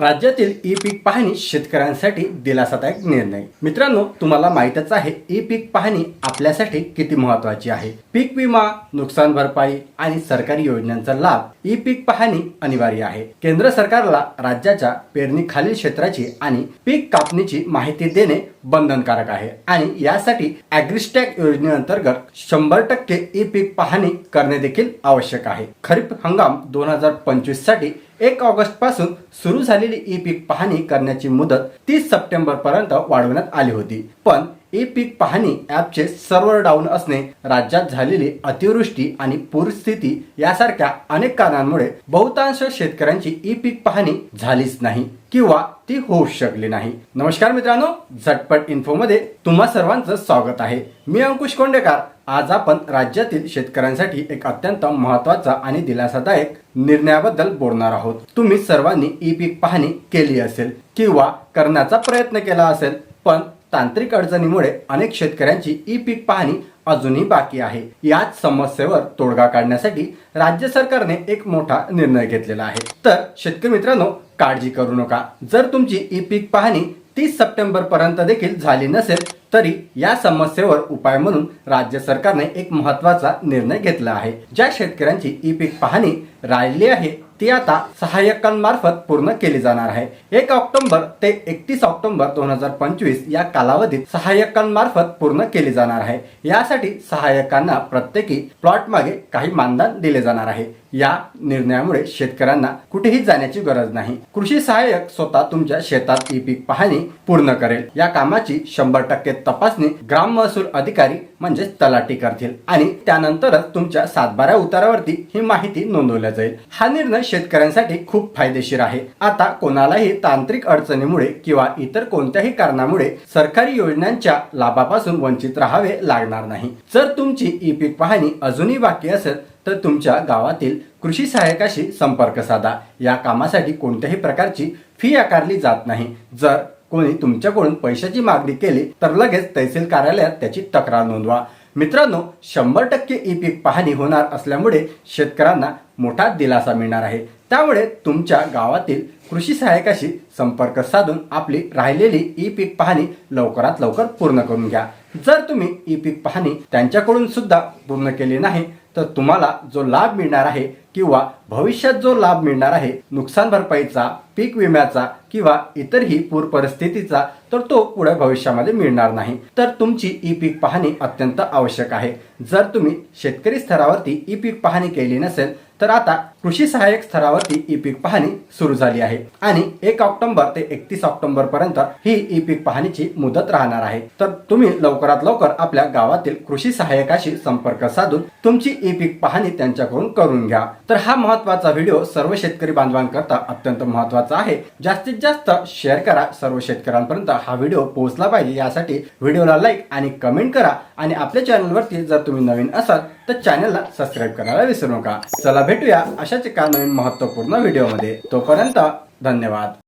राज्यातील ई पीक पाहणी शेतकऱ्यांसाठी दिलासादायक निर्णय. मित्रांनो तुम्हाला माहीतच आहे ई पीक पाहणी आपल्यासाठी किती महत्वाची आहे. पीक विमा नुकसान भरपाई आणि सरकारी योजनांचा लाभ. ई पीक पाहणी अनिवार्य आहे. केंद्र सरकारला राज्याच्या पेरणी खालील क्षेत्राची आणि पीक कापणीची माहिती देणे बंधनकारक आहे आणि यासाठी अॅग्रिस्टॅक योजनेअंतर्गत शंभर टक्के ई पीक पाहणी करणे देखील आवश्यक आहे. खरीप हंगाम दोन हजार पंचवीससाठी एक ऑगस्टपासून सुरू झालेली ई पीक पाहणी करण्याची मुदत तीस सप्टेंबर पर्यंत वाढवण्यात आली होती. पण ई पीक पाहणी ॲपचे सर्व्हर डाऊन असणे राज्यात झालेली अतिवृष्टी आणि पूरस्थिती यासारख्या अनेक कारणांमुळे बहुतांश शेतकऱ्यांची ई पीक पाहणी झालीच नाही किंवा ती होऊ शकली नाही. नमस्कार मित्रांनो झटपट इन्फोमध्ये तुम्हा सर्वांचं स्वागत आहे. मी अंकुश कोंडेकर आज आपण राज्यातील शेतकऱ्यांसाठी एक अत्यंत महत्त्वाचा आणि दिलासादायक निर्णयाबद्दल बोलणार आहोत. तुम्ही सर्वांनी ई पीक पाहणी केली असेल किंवा करण्याचा प्रयत्न केला असेल पण तांत्रिक अडचणीमुळे अनेक शेतकऱ्यांची ई पीक पाहणी अजूनही बाकी आहे. याच समस्येवर तोडगा काढण्यासाठी राज्य सरकारने एक मोठा निर्णय घेतलेला आहे. तर शेतकरी मित्रांनो काळजी करू नका. जर तुमची ई पीक पाहणी तीस सप्टेंबर पर्यंत देखील झाली नसेल तरी या समस्येवर उपाय म्हणून राज्य सरकारने एक महत्त्वाचा निर्णय घेतला आहे. ज्या शेतकऱ्यांची ई पीक पाहणी राहिली आहे ती आता सहाय्यकांमार्फत पूर्ण केली जाणार आहे. एक ऑक्टोबर ते एकतीस ऑक्टोबर दोन हजार पंचवीस या कालावधीत सहाय्यकांमार्फत पूर्ण केली जाणार आहे. यासाठी सहाय्यकांना प्रत्येकी प्लॉट मागे काही मानधन दिले जाणार आहे. या निर्णयामुळे शेतकऱ्यांना कुठेही जाण्याची गरज नाही. कृषी सहाय्यक स्वतः तुमच्या शेतात ई पीक पाहणी पूर्ण करेल. या कामाची शंभर टक्के तपासणी ग्राम महसूल अधिकारी म्हणजेच तलाटी करतील आणि त्यानंतरच तुमच्या सातबाऱ्या उतारावरती ही माहिती नोंदवल्या जाईल. हा निर्णय शेतकऱ्यांसाठी खूप फायदेशीर आहे. आता कोणालाही तांत्रिक अडचणीमुळे किंवा इतर कोणत्याही कारणामुळे सरकारी योजनांच्या लाभापासून वंचित राहावे लागणार नाही. जर तुमची ई पीक पाहणी अजूनही बाकी असेल तर तुमच्या गावातील कृषी सहाय्यकाशी संपर्क साधा. या कामासाठी कोणत्याही प्रकारची फी आकारली जात नाही. जर कोणी तुमच्याकडून पैशाची मागणी केली तर लगेच तहसील कार्यालयात त्याची तक्रार नोंदवा. मित्रांनो शंभर टक्के ई पीक पाहणी होणार असल्यामुळे शेतकऱ्यांना मोठा दिलासा मिळणार आहे. त्यामुळे तुमच्या गावातील कृषी सहाय्यकाशी संपर्क साधून आपली राहिलेली ई पीक पाहणी लवकरात लवकर पूर्ण करून घ्या. जर तुम्ही ई पीक पाहणी त्यांच्याकडून सुद्धा पूर्ण केली नाही तर तुम्हाला जो लाभ मिळणार आहे किंवा भविष्यात जो लाभ मिळणार आहे नुकसान भरपाईचा पीक विम्याचा किंवा इतरही पूर परिस्थितीचा तर तो पुढे भविष्यामध्ये मिळणार नाही. तर तुमची ई पीक पाहणी अत्यंत आवश्यक आहे. जर तुम्ही शेतकरी स्तरावरती ई पीक पाहणी केली नसेल तर आता कृषी सहाय्यक स्तरावरती ई पीक पाहणी सुरू झाली आहे. आणि एक ऑक्टोबर ते एकतीस ऑक्टोबर पर्यंत ही ई पीक पाहणीची मुदत राहणार आहे. तर तुम्ही लवकरात लवकर आपल्या गावातील कृषी सहाय्यकाशी संपर्क साधून तुमची ई पीक पाहणी त्यांच्याकडून करून घ्या. तर हा महत्त्वाचा व्हिडिओ सर्व शेतकरी बांधवांकरता अत्यंत महत्त्वाचा आहे. जास्तीत जास्त शेअर करा सर्व शेतकऱ्यांपर्यंत हा व्हिडिओ पोहोचला पाहिजे यासाठी व्हिडिओला लाईक आणि कमेंट करा आणि आपल्या चॅनलवरती जर तुम्ही नवीन असाल तर चॅनलला सबस्क्राईब करायला विसरू नका. चला भेटूया अशाच एका नवीन महत्त्वपूर्ण व्हिडिओमध्ये तोपर्यंत धन्यवाद.